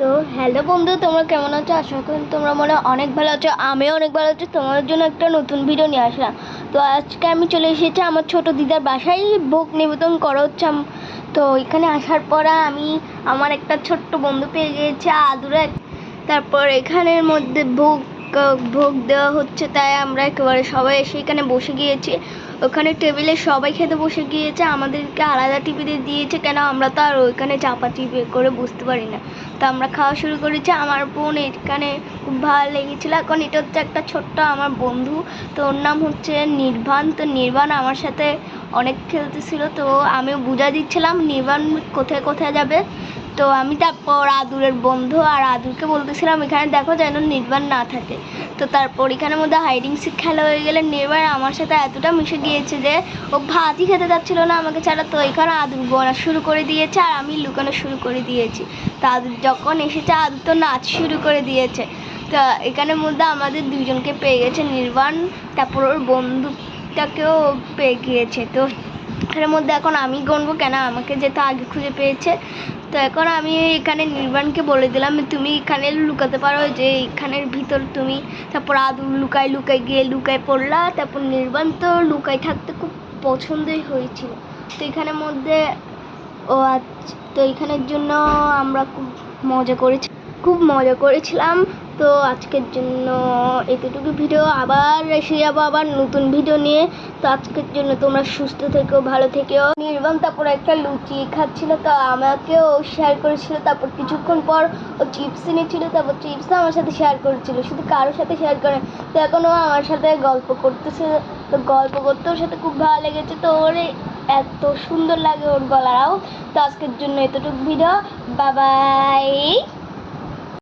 তো হ্যালো বন্ধু, তোমরা কেমন আছো? আশা করি তোমরা মনে অনেক ভালো আছো, আমিও অনেক ভালো আছি। তোমাদের জন্য একটা নতুন ভিডিও নিয়ে আসলাম। তো আজকে আমি চলে এসেছি আমার ছোট দিদার বাসায়, ভোগ নিবেদন করা হচ্ছে তো এখানে আসার পর আমি আমার একটা ছোট্ট বন্ধু পেয়ে গিয়েছে, আদুরে। তারপর এখানের মধ্যে ভোগ ভোগ দেওয়া হচ্ছে, তাই আমরা একেবারে সবাই এসে এখানে বসে গিয়েছি। ওখানে টেবিলে সবাই খেতে বসে গিয়েছে, আমাদেরকে আলাদা টিভিতে দিয়েছে, কেন আমরা তো আর ওইখানে চাপা চিপে করে বুঝতে পারি না। তো আমরা খাওয়া শুরু করেছি, আমার বোন এখানে খুব ভালো লেগেছিলো। এখন এটা হচ্ছে একটা ছোট্ট আমার বন্ধু, তো ওর নাম হচ্ছে নির্বাণ। তো নির্বাণ আমার সাথে অনেক খেলতেছিল, তো আমিও বুঝা দিচ্ছিলাম, নির্বাণ কোথায় কোথায় যাবে? তো আমি তারপর আদুরের বন্ধু আর আদুরকে বলতেছিলাম, এখানে দেখো যেন নির্বাণ না থাকে। তো তারপর এখানের মধ্যে হাইডিং সিক খেলা হয়ে গেলে নির্বাণ আমার সাথে এতটা মিশে গিয়েছে যে, ও ভাতই খেতে যাচ্ছিল না আমাকে ছাড়া। তো এখানে আদুর গোনা শুরু করে দিয়েছে আর আমি লুকানো শুরু করে দিয়েছি। তো আদুর যখন এসেছে, আদুর তো নাচ শুরু করে দিয়েছে। তো এখানের মধ্যে আমাদের দুজনকে পেয়ে গেছে নির্বাণ, তারপর ওর বন্ধুটাকেও পেয়ে গিয়েছে। তো এর মধ্যে এখন আমি গণবো কেন? আমাকে যেহেতু আগে খুঁজে পেয়েছে। তো এখন আমি এখানে নির্বাণকে বলে দিলাম, তুমি এখানে লুকাতে পারো যে এখানের ভিতর তুমি, তারপর আদু লুকাই লুকাই গিয়ে লুকায় পড়লা, তারপর নির্বাণ তো লুকায় থাকতে খুব পছন্দই হয়েছিল। তো এখানের মধ্যে ও আচ্ছা তো এখানের জন্য আমরা খুব মজা করেছি। খুব মজা করেছিলাম। তো আজকের জন্য এতটুকু ভিডিও। আবার এসে যাব আবার নতুন ভিডিও নিয়ে। তো আজকের জন্য তোমরা সুস্থ থেকো, ভালো থেকেও নির্বাণ তারপর একটা লুচি খাচ্ছিল, তো আমাকেও শেয়ার করেছিল। তারপর কিছুক্ষণ পর ও চিপস এনেছিল, তারপর চিপসও আমার সাথে শেয়ার করেছিল। শুধু কারোর সাথে শেয়ার করে তো এখন ও আমার সাথে গল্প করতেছে। তো গল্প করতে ওর সাথে খুব ভালো লেগেছে, তো ওর এত সুন্দর লাগে ওর গলারাও তো আজকের জন্য এতটুকু ভিডিও। বাবাই